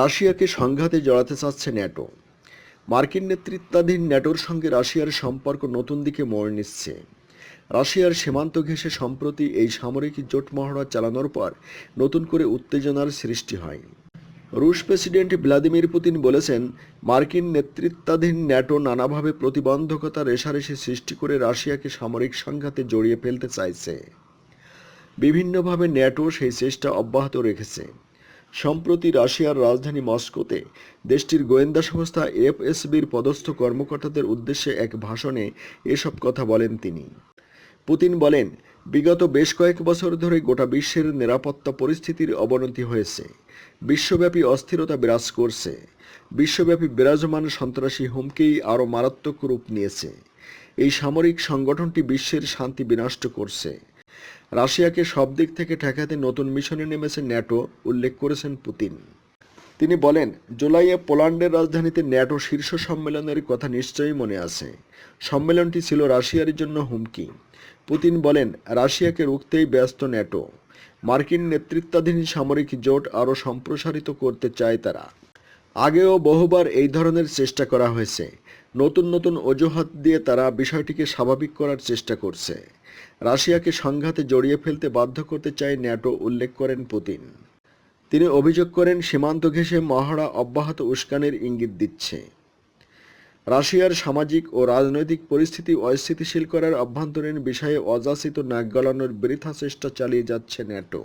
রাশিয়াকে সংঘাতে জড়াতে চাচ্ছে ন্যাটো। মার্কিন নেতৃত্বাধীন ন্যাটোর সঙ্গে রাশিয়ার সম্পর্ক নতুন দিকে মোড় নিচ্ছে। রাশিয়ার সীমান্ত ঘেঁষে সম্প্রতি এই সামরিক জোট মহড়া চালানোর পর নতুন করে উত্তেজনার সৃষ্টি হয়। রুশ প্রেসিডেন্ট ভ্লাদিমির পুতিন বলেছেন, মার্কিন নেতৃত্বাধীন ন্যাটো নানাভাবে প্রতিবন্ধকতা রেশারেশি সৃষ্টি করে রাশিয়াকে সামরিক সংঘাতে জড়িয়ে ফেলতে চাইছে। বিভিন্নভাবে ন্যাটো সেই চেষ্টা অব্যাহত রেখেছে। সম্প্রতি রাশিয়ার রাজধানী মস্কোতে দেশটির গোয়েন্দা সংস্থা এফএসবির পদস্থ কর্মকর্তাদের উদ্দেশ্যে এক ভাষণে এসব কথা বলেন তিনি। পুতিন বলেন, বিগত বেশ কয়েক বছর ধরে গোটা বিশ্বের নিরাপত্তা পরিস্থিতির অবনতি হয়েছে। বিশ্বব্যাপী অস্থিরতা বিরাজ করছে। বিশ্বব্যাপী বিরাজমান সন্ত্রাসী হুমকি আরও মারাত্মক রূপ নিয়েছে। এই সামরিক সংগঠনটি বিশ্বের শান্তি বিনষ্ট করছে। রাশিয়াকে সব দিক থেকে ঠেকাতে নতুন মিশনে নেমেছে ন্যাটো, উল্লেখ করেছেন পুতিন। তিনি বলেন, জুলাইয়ে পোল্যান্ডের রাজধানীতে ন্যাটো শীর্ষ সম্মেলনের কথা নিশ্চয়ই মনে আছে। সম্মেলনটি ছিল রাশিয়ার জন্য হুমকি। পুতিন বলেন, রাশিয়াকে রুখতেই ব্যস্ত ন্যাটো। মার্কিন নেতৃত্বাধীন সামরিক জোট আরও সম্প্রসারিত করতে চায় তারা। আগেও বহুবার এই ধরনের চেষ্টা করা হয়েছে। নতুন নতুন অজুহাত দিয়ে তারা বিষয়টিকে স্বাভাবিক করার চেষ্টা করছে। রাশিয়াকে সংঘাতে জড়িয়ে ফেলতে বাধ্য করতে চায় ন্যাটো, উল্লেখ করেন পুতিন। তিনি অভিযোগ করেন, সীমান্ত ঘেঁষে মহড়া অব্যাহত উস্কানির ইঙ্গিত দিচ্ছে। রাশিয়ার সামাজিক ও রাজনৈতিক পরিস্থিতি অস্থিতিশীল করার অভ্যন্তরীণ বিষয়ে অযাচিত নাক গলানোর বৃথা চেষ্টা চালিয়ে যাচ্ছে ন্যাটো।